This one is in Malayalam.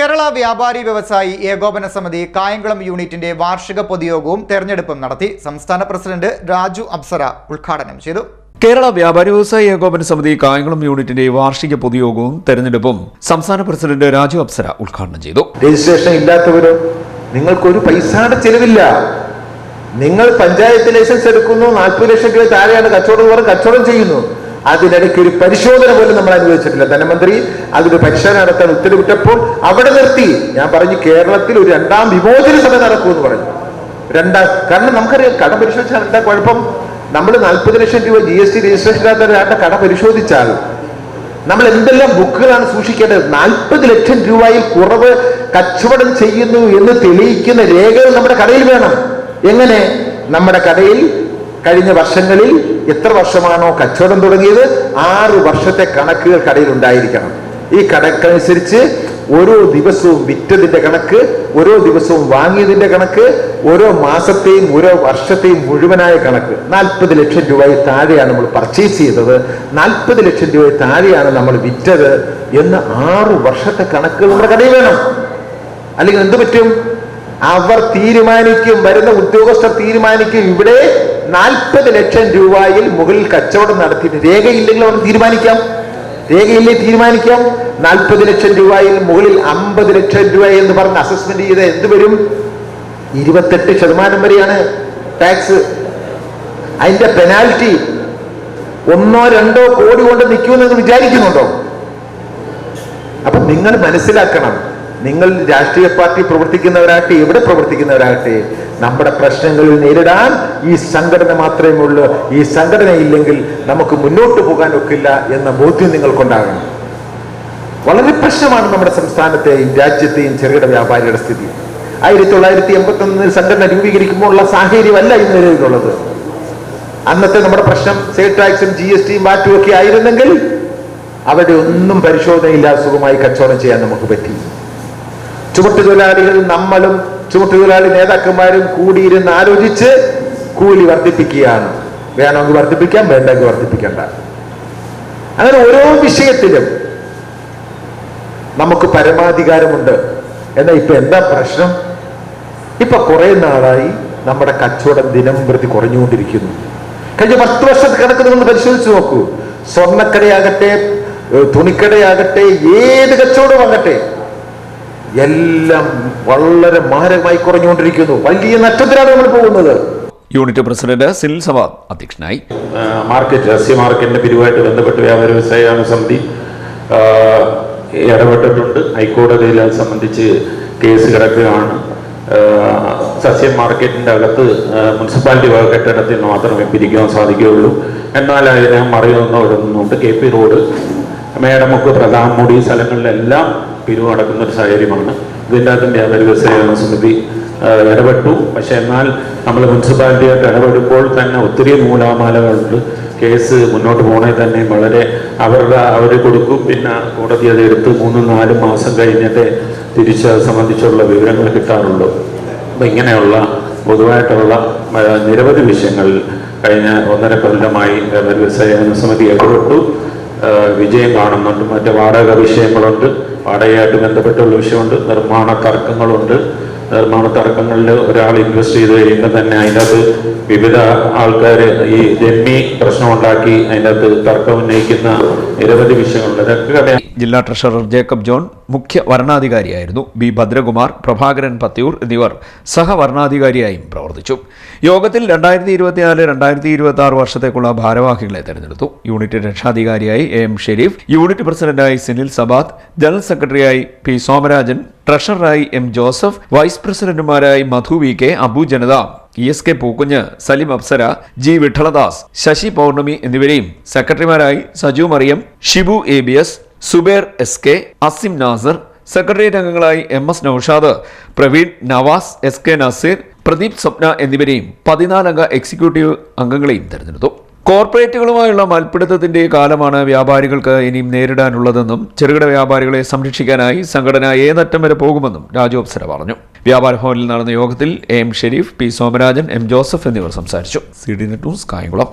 കേരള വ്യാപാരി വ്യവസായി ഏകോപന സമിതി കായംകുളം യൂണിറ്റിന്റെ വാർഷിക പൊതുയോഗവും തെരഞ്ഞെടുപ്പും നടത്തി സംസ്ഥാന പ്രസിഡന്റ് രാജു അപ്സര ഉദ്ഘാടനം ചെയ്തു. കേരള വ്യാപാരി വ്യവസായി ഏകോപന സമിതി കായംകുളം യൂണിറ്റിന്റെ വാർഷിക പൊതുയോഗവും തെരഞ്ഞെടുപ്പും സംസ്ഥാന പ്രസിഡന്റ് രാജു അപ്സര ഉദ്ഘാടനം ചെയ്തു. രജിസ്ട്രേഷൻ ഇല്ലാത്തവരോ നിങ്ങൾക്കൊരു പൈസയുടെ ചെലവില്ല. നിങ്ങൾ പഞ്ചായത്ത് ലൈസൻസ് എടുക്കുന്നു നാൽപ്പത് ലക്ഷം രൂപ താഴെയാണ് കച്ചവടം കച്ചവടം ചെയ്യുന്നു. അതിനിടയ്ക്ക് ഒരു പരിശോധന പോലും നമ്മൾ അനുവദിച്ചിട്ടില്ല. ധനമന്ത്രി അതിന് പരിശോധന നടത്താൻ ഉത്തരവിട്ടപ്പോൾ അവിടെ നിർത്തി. ഞാൻ പറഞ്ഞു കേരളത്തിൽ ഒരു രണ്ടാം വിമോചന സഭ നടക്കുമെന്ന് പറഞ്ഞു. രണ്ടാം കാരണം നമുക്കറിയാം കട പരിശോധിച്ചാൽ എന്താ കുഴപ്പം? നമ്മൾ നാൽപ്പത് ലക്ഷം രൂപ ജി എസ് ടി രജിസ്ട്രേഷൻ ഒരാളുടെ കട പരിശോധിച്ചാൽ നമ്മൾ എന്തെല്ലാം ബുക്കുകളാണ് സൂക്ഷിക്കേണ്ടത്? നാൽപ്പത് ലക്ഷം രൂപയിൽ കുറവ് കച്ചവടം ചെയ്യുന്നു എന്ന് തെളിയിക്കുന്ന രേഖകൾ നമ്മുടെ കടയിൽ വേണം. എങ്ങനെ? നമ്മുടെ കടയിൽ കഴിഞ്ഞ വർഷങ്ങളിൽ എത്ര വർഷമാണോ കച്ചവടം തുടങ്ങിയത്? ആറ് വർഷത്തെ കണക്കുകൾ കടയിൽ ഉണ്ടായിരിക്കണം ഈ കണക്കനുസരിച്ച് ഓരോ ദിവസവും വിറ്റതിന്റെ കണക്ക് ഓരോ ദിവസവും വാങ്ങിയതിന്റെ കണക്ക് ഓരോ മാസത്തെയും ഓരോ വർഷത്തെയും മുഴുവനായ കണക്ക്. നാൽപ്പത് ലക്ഷം രൂപയിൽ താഴെയാണ് നമ്മൾ പർച്ചേസ് ചെയ്തത്. നാൽപ്പത് ലക്ഷം രൂപയിൽ താഴെയാണ് നമ്മൾ വിറ്റത് എന്ന് ആറു വർഷത്തെ കണക്കുകൾ നമ്മുടെ കടയിൽ വേണം. അല്ലെങ്കിൽ എന്ത് പറ്റും? അവർ തീരുമാനിക്കും വരുന്ന ഉദ്യോഗസ്ഥർ തീരുമാനിക്കും ഇവിടെ നാൽപ്പത് ലക്ഷം രൂപയിൽ മുകളിൽ കച്ചവടം നടത്തിയിട്ട് രേഖയില്ലെങ്കിൽ അവർ തീരുമാനിക്കാം. രേഖയില്ലേ തീരുമാനിക്കാം. നാൽപ്പത് ലക്ഷം രൂപയിൽ മുകളിൽ അമ്പത് ലക്ഷം രൂപ എന്ന് പറഞ്ഞ് അസസ്മെന്റ് ചെയ്ത എന്ത് വരും? ഇരുപത്തെട്ട് ശതമാനം വരെയാണ് ടാക്സ് അതിന്റെ പെനാൽറ്റി ഒന്നോ രണ്ടോ കോടി കൊണ്ട് നിൽക്കുമെന്ന് വിചാരിക്കുന്നുണ്ടോ? അപ്പൊ നിങ്ങൾ മനസ്സിലാക്കണം. നിങ്ങൾ രാഷ്ട്രീയ പാർട്ടി പ്രവർത്തിക്കുന്നവരാകട്ടെ എവിടെ പ്രവർത്തിക്കുന്നവരാകട്ടെ നമ്മുടെ പ്രശ്നങ്ങളിൽ നേരിടാൻ ഈ സംഘടന മാത്രമേ ഉള്ളൂ ഈ സംഘടന ഇല്ലെങ്കിൽ നമുക്ക് മുന്നോട്ട് പോകാൻ ഒക്കില്ല എന്ന ബോധ്യം നിങ്ങൾക്കുണ്ടാകണം. വളരെ പ്രശ്നമാണ് നമ്മുടെ സംസ്ഥാനത്തെയും രാജ്യത്തെയും ചെറുകിട വ്യാപാരിയുടെ സ്ഥിതി. ആയിരത്തി തൊള്ളായിരത്തി എൺപത്തി ഒന്നിൽ സംഘടന രൂപീകരിക്കുമ്പോൾ ഉള്ള സാഹചര്യമല്ല ഇന്ന് നിലവിലുള്ളത്. അന്നത്തെ നമ്മുടെ പ്രശ്നം സെയിൽ ടാക്സും ജി എസ് ടിയും മാറ്റും ഒക്കെ ആയിരുന്നെങ്കിൽ അവിടെ ഒന്നും പരിശോധനയില്ലാതെ സുഖമായി കച്ചവടം ചെയ്യാൻ നമുക്ക് പറ്റി. ചുമട്ടുതൊഴിലാളികൾ നമ്മളും ചുമട്ടുതൊഴിലാളി നേതാക്കന്മാരും കൂടിയിരുന്ന് ആലോചിച്ച് കൂലി വർദ്ധിപ്പിക്കുകയാണ്. വേണമെങ്കിൽ വർദ്ധിപ്പിക്കാം വേണ്ടെങ്കിൽ വർദ്ധിപ്പിക്കേണ്ട. അങ്ങനെ ഓരോ വിഷയത്തിലും നമുക്ക് പരമാധികാരമുണ്ട്. എന്നാൽ ഇപ്പൊ എന്താ പ്രശ്നം? ഇപ്പൊ കുറെ നാളായി നമ്മുടെ കച്ചവടം ദിനം പ്രതി കുറഞ്ഞുകൊണ്ടിരിക്കുന്നു. കഴിഞ്ഞ പത്ത് വർഷത്തെ കണക്ക് നിങ്ങൾ പരിശോധിച്ച് നോക്കൂ. സ്വർണക്കടയാകട്ടെ തുണിക്കടയാകട്ടെ ഏത് കച്ചവടമാകട്ടെ എല്ലാം വളരെ മാരകമായി കുറഞ്ഞുകൊണ്ടിരിക്കുന്നു. വലിയ നഷ്ടത്തിലാണ് നമ്മൾ പോകുന്നത്. യൂണിറ്റ് പ്രസിഡന്റ് സിനിൽ സവാദ് അധ്യക്ഷനായി. മാർക്കറ്റ് രഹസ്യ മാർക്കറ്റിന്റെ പിരിവായിട്ട് ബന്ധപ്പെട്ട് വ്യാപാര വ്യവസായ സമിതി. ഇടപെട്ടിട്ടുണ്ട്. ഹൈക്കോടതിയിൽ അത് സംബന്ധിച്ച് കേസ് കിടക്കുകയാണ്. സസ്യ മാർക്കറ്റിന്റെ അകത്ത് മുനിസിപ്പാലിറ്റി വക കെട്ടിടത്തിൽ നിന്ന് മാത്രമേ പിരിക്കാൻ സാധിക്കുകയുള്ളൂ. എന്നാൽ അതിനെ മറിയുന്നവരൊന്നുണ്ട് കെ പി റോഡ്. മേടമുക്ക് പ്രധാനമുടി സ്ഥലങ്ങളിലെല്ലാം പിരിവ് നടക്കുന്ന ഒരു സാഹചര്യമാണ്. ഇതിന്റെ അകത്തും വ്യവസായ സമിതി ഇടപെട്ടു. പക്ഷെ എന്നാൽ നമ്മൾ മുനിസിപ്പാലിറ്റിയായിട്ട് ഇടപെടുമ്പോൾ തന്നെ ഒത്തിരി മൂലാമാലകളുണ്ട് കേസ് മുന്നോട്ട് പോകണേ തന്നെ വളരെ അവരുടെ അവർ കൊടുക്കും. പിന്നെ കോടതി അത് എടുത്ത് മൂന്നും നാലും മാസം കഴിഞ്ഞിട്ട് തിരിച്ച് അത് സംബന്ധിച്ചുള്ള വിവരങ്ങൾ കിട്ടാറുള്ളൂ. അപ്പം ഇങ്ങനെയുള്ള പൊതുവായിട്ടുള്ള നിരവധി വിഷയങ്ങൾ കഴിഞ്ഞ ഒന്നര കൊല്ലമായി വ്യവസായ സമിതി ഇടപെട്ടു. വിജയം കാണുന്നുണ്ട്. മറ്റ് വാടക വിഷയങ്ങളുണ്ട്. വാടകയായിട്ട് ബന്ധപ്പെട്ടുള്ള വിഷയമുണ്ട്. നിർമ്മാണ തർക്കങ്ങളുണ്ട്. നിർമ്മാണ തർക്കങ്ങളിൽ ഒരാൾ ഇൻവെസ്റ്റ് ചെയ്ത് കഴിയുമ്പോൾ തന്നെ അതിന്റെ അകത്ത് വിവിധ ആൾക്കാർ ഈ ജന്മി പ്രശ്നമുണ്ടാക്കി അതിന്റെ അകത്ത് തർക്കം ഉന്നയിക്കുന്ന നിരവധി വിഷയങ്ങളുണ്ട്. ഇതൊക്കെ ജില്ലാ ട്രഷറർ ജേക്കബ് ജോൺ മുഖ്യ വരണാധികാരിയായിരുന്നു ബി ഭദ്രകുമാർ പ്രഭാകരൻ പത്തിയൂർ എന്നിവർ സഹവരണാധികാരിയായും പ്രവർത്തിച്ചു. യോഗത്തിൽ രണ്ടായിരത്തി ഇരുപത്തിനാല് രണ്ടായിരത്തി ഇരുപത്തി ആറ് വർഷത്തേക്കുള്ള ഭാരവാഹികളെ തെരഞ്ഞെടുത്തു. യൂണിറ്റ് രക്ഷാധികാരിയായി എ എം ഷെരീഫ് യൂണിറ്റ് പ്രസിഡന്റായി സുനിൽ സബാത്ത് ജനറൽ സെക്രട്ടറിയായി പി സോമരാജൻ ട്രഷററായി M Joseph vice പ്രസിഡന്റുമാരായി Madhu V K Abu Janatha E S K Pookunju Salim Apsara G Vithaladas Sasi Pournami എന്നിവരെയും സെക്രട്ടറിമാരായി Saju Mariyam Shibu A B S Zubair S K Asim Nasar secretariat അംഗങ്ങളായി M S Noushad Praveen Navas S K Nazeer Pradeep Swapna എന്നിവരെയും പതിനാലംഗ എക്സിക്യൂട്ടീവ് അംഗങ്ങളെയും തെരഞ്ഞെടുത്തു. കോർപ്പറേറ്റുകളുമായുള്ള മൽപ്പിടുത്തത്തിന്റെ കാലമാണ് വ്യാപാരികൾക്ക് ഇനിയും നേരിടാനുള്ളതെന്നും ചെറുകിട വ്യാപാരികളെ സംരക്ഷിക്കാനായി സംഘടന ഏതറ്റം വരെ പോകുമെന്നും രാജോപ്സര പറഞ്ഞു. വ്യാപാര ഭവനിൽ നടന്ന യോഗത്തിൽ A Sharif P Somarajan M Joseph എന്നിവർ സംസാരിച്ചു. C D news Kayamkulam.